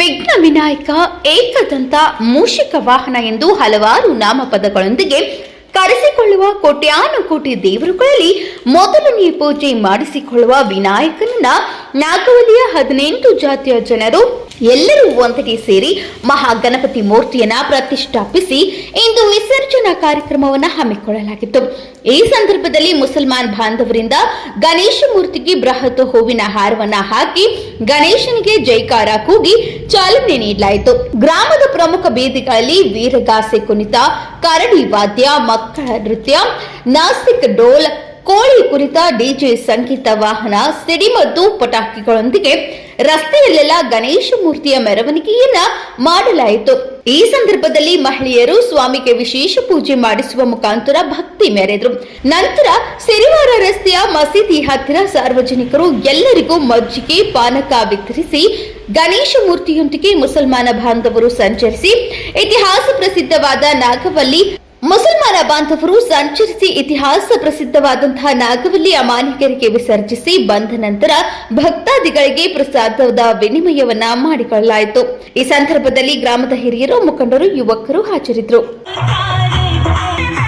ವಿಘ್ನ ವಿನಾಯಕ, ಏಕದಂತ ಮೂಷಿಕ ವಾಹನ ಎಂದು ಹಲವಾರು ನಾಮಪದಗಳೊಂದಿಗೆ ಕರೆಸಿಕೊಳ್ಳುವ ಕೋಟ್ಯಾನುಕೋಟಿ ದೇವರುಗಳಲ್ಲಿ ಮೊದಲನೆಯ ಪೂಜೆ ಮಾಡಿಸಿಕೊಳ್ಳುವ ವಿನಾಯಕನನ್ನ ನಾಗವಲಿಯ ಹದಿನೆಂಟು ಜಾತಿಯ ಜನರು ಎಲ್ಲರೂ ಒಂದಕ್ಕೆ ಸೇರಿ ಮಹಾಗಣಪತಿ ಮೂರ್ತಿಯನ್ನ ಪ್ರತಿಷ್ಠಾಪಿಸಿ ಇಂದು ವಿಸರ್ಜನಾ ಕಾರ್ಯಕ್ರಮವನ್ನು ಹಮ್ಮಿಕೊಳ್ಳಲಾಗಿತ್ತು. ಈ ಸಂದರ್ಭದಲ್ಲಿ ಮುಸಲ್ಮಾನ್ ಬಾಂಧವರಿಂದ ಗಣೇಶ ಮೂರ್ತಿಗೆ ಬೃಹತ್ ಹೂವಿನ ಹಾರವನ್ನ ಹಾಕಿ ಗಣೇಶನಿಗೆ ಜೈಕಾರ ಕೂಗಿ ಚಾಲನೆ ನೀಡಲಾಯಿತು. ಗ್ರಾಮದ ಪ್ರಮುಖ ಬೀದಿಗಳಲ್ಲಿ ವೀರಗಾಸೆ ಕುಣಿತ, ಕರಡಿ ವಾದ್ಯ, ಮಕ್ಕಳ ನೃತ್ಯ ನಾಸ್ತಿಕ್ ಡೋಲ್ ಕೋಳಿ ಕುರಿತ ಡಿಜೆ ಸಂಗೀತ ವಾಹನ ಸಿಡಿಮದ್ದು ಪಟಾಕಿಗಳೊಂದಿಗೆ ರಸ್ತೆಯಲ್ಲೆಲ್ಲ ಗಣೇಶ ಮೂರ್ತಿಯ ಮೆರವಣಿಗೆಯನ್ನ ಮಾಡಲಾಯಿತು. ಈ ಸಂದರ್ಭದಲ್ಲಿ ಮಹಿಳೆಯರು ಸ್ವಾಮಿಗೆ ವಿಶೇಷ ಪೂಜೆ ಮಾಡಿಸುವ ಮುಖಾಂತರ ಭಕ್ತಿ ಮೆರೆದ್ರು. ನಂತರ ಸಿರಿವಾರ ರಸ್ತೆಯ ಮಸೀದಿ ಹತ್ತಿರ ಸಾರ್ವಜನಿಕರು ಎಲ್ಲರಿಗೂ ಮಜ್ಜಿಗೆ, ಪಾನಕ ವಿತರಿಸಿ ಗಣೇಶ ಮೂರ್ತಿಯೊಂದಿಗೆ ಮುಸಲ್ಮಾನ ಬಾಂಧವರು ಸಂಚರಿಸಿ ಇತಿಹಾಸ ಪ್ರಸಿದ್ಧವಾದ ನಾಗವಲ್ಲಿ ಮುಸಲ್ಮಾನ ಬಾಂಧವರು ಸಂಚರಿಸಿ ಇತಿಹಾಸ ಪ್ರಸಿದ್ಧವಾದಂತಹ ನಾಗವಲ್ಲಿ ಅಮಾನಿಕರಿಗೆ ವಿಸರ್ಜಿಸಿ ಬಂದ ನಂತರ ಭಕ್ತಾದಿಗಳಿಗೆ ಪ್ರಸಾದದ ವಿನಿಮಯವನ್ನ ಮಾಡಿಕೊಳ್ಳಲಾಯಿತು. ಈ ಸಂದರ್ಭದಲ್ಲಿ ಗ್ರಾಮದ ಹಿರಿಯರು, ಮುಖಂಡರು, ಯುವಕರು ಹಾಜರಿದ್ದರು. ಕಾಲ